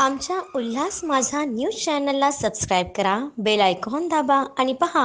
आमच्या उल्हास माझा न्यूज चॅनलला सबस्क्राईब करा बेल आयकॉन दाबा आणि पहा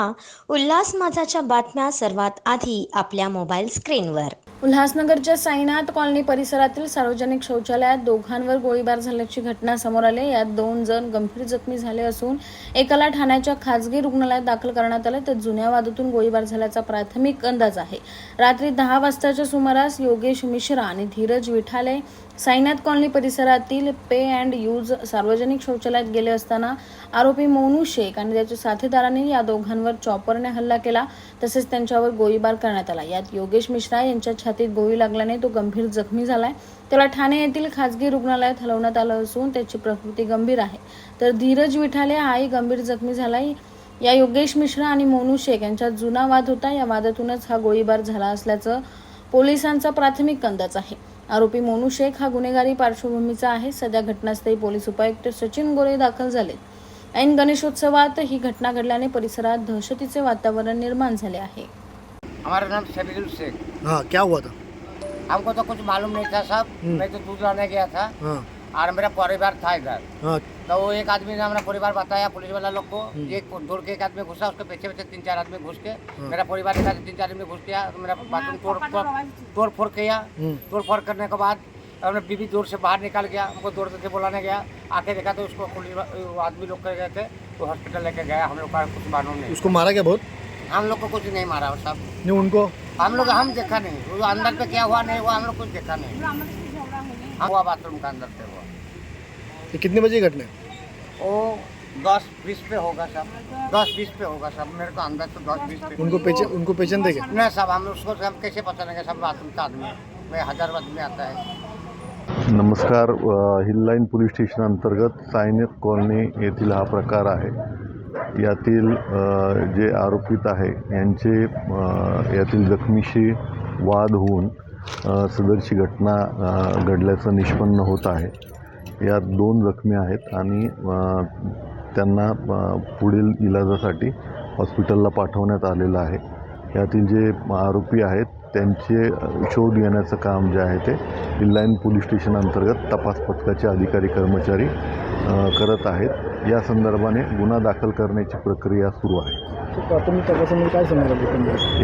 उल्हास माझाच्या बातम्या सर्वात आधी आपल्या मोबाईल स्क्रीनवर. उल्हासनगरच्या साईनाथ कॉलनी परिसरातील सार्वजनिक शौचालयात दोघांवर गोळीबार झाल्याची घटना समोर आली. यात दोन जण गंभीर जखमी झाले असून एकाला ठाण्याच्या खासगी रुग्णालयात दाखल करण्यात आले. तर जुन्या वादातून गोळीबार झाल्याचा प्राथमिक अंदाज आहे. रात्री दहा वाजताच्या सुमारास योगेश मिश्रा आणि धीरज विठाले साईनाथ कॉलनी परिसरातील पे अँड यूज सार्वजनिक शौचालयात गेले असताना आरोपी मोनू शेख आणि त्याच्या साथीदारांनी या दोघांवर चॉपरने हल्ला केला. तसेच त्यांच्यावर गोळीबार करण्यात आला. यात योगेश मिश्रा यांच्या छातीत गोळी लागल्याने तो गंभीर जखमी झालाय. त्याला ठाणे येथील खासगी रुग्णालयात हलवण्यात आलं असून त्याची प्रकृती गंभीर आहे. तर धीरज विठाले हाही गंभीर जखमी झालाय. या योगेश मिश्रा आणि मोनू शेख यांचा जुना वाद होता. या वादातूनच हा गोळीबार झाला असल्याचं पोलिसांचा प्राथमिक अंदाज आहे. आरोपी मोनू शेख हा गुन्हेगारी पार्श्वभूमीचा आहे. सध्या घटनास्थळी पोलीस उपायुक्त सचिन गोरे दाखल झालेत. ऐन गणेशोत्सवात ही घटना घडल्याने परिसरात दहशतीचे वातावरण निर्माण झाले आहे. हमारा नाम शबीरुल शेख। हाँ क्या हुआ था? हमको तो कुछ मालूम नहीं था साहब। मैं तो दूध लाने गया था। हाँ। और मेरा परिवार था इधर। हाँ। तो वो एक आदमी ने हमारा परिवार बताया पुलिस वाला लोग को हम्म। एक दौड़ के एक आदमी घुसा उसके पीछे पीछे तीन चार आदमी घुस के मेरा परिवार के साथ तीन चार आदमी घुस गया तो मेरा बाथरूम तोड़ तोड़ फोड़ किया। हम्म। तोड़ फोड़ करने के बाद हमने बीबी दूर से बाहर निकाल गया हमको दौड़ के बुलाने गया। आके देखा तो उसको पुलिस आदमी लोग कर गए थे तो हॉस्पिटल लेके गया हम लोग का कुछ मालूम नहीं। उसको मारा गया बहुत? हम लोग को कुछ नहीं मारा साहब नहीं उनको? हम लोग हम देखा नहीं। वो अंदर पे क्या हुआ नहीं हुआ हम लोग कुछ देखा नहीं। हम हुआ बाथरूम का अंदर पे हुआ। ये कितने बजे की घटना है? वो दस बीस पे होगा सब दस बीस पे होगा सब मेरे को अंदर तो दस बीस पे। उनको पहचान उनको पहचानते क्या नहीं सब हम उसको हम कैसे पहचानेंगे सब बाथरूम का आदमी है। मैं हज़ार आदमी आता है। नमस्कार हिल लाईन पोलीस स्टेशन अंतर्गत सायनेत कॉलनी येथील हा प्रकार आहे. यातील जे आरोपित आहे यांचे यातील जखमीशी वाद होऊन अ, सदरची घटना घडल्याचं निष्पन्न होत आहे. यात दोन जखमी आहेत आणि त्यांना पुढील इलाजासाठी हॉस्पिटलला पाठवण्यात आलेलं आहे. यातील जे आरोपी आहेत त्यांचे शोध घेण्याचं काम जे आहे ते हिल्लाईन पोलीस स्टेशन अंतर्गत तपास पथकाचे अधिकारी कर्मचारी करत आहेत. या संदर्भाने गुन्हा दाखल करण्याची प्रक्रिया सुरू आहे.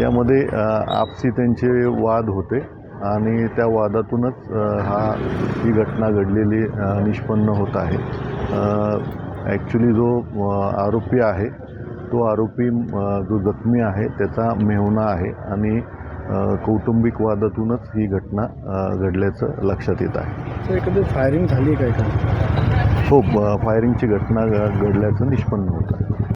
यामध्ये आपसी त्यांचे वाद होते. आणि त्या वादातूनच हा ही घटना घडलेली निष्पन्न होत आहे. ॲक्च्युली जो आरोपी आहे तो आरोपी जो जखमी आहे त्याचा मेहुणा आहे आणि कौटुंबिक वादातूनच ही घटना घडल्याचं लक्षात येत आहे. एकंदर फायरिंग झाली काय हो ब- फायरिंगची घटना घडल्याचं निष्पन्न होत आहे.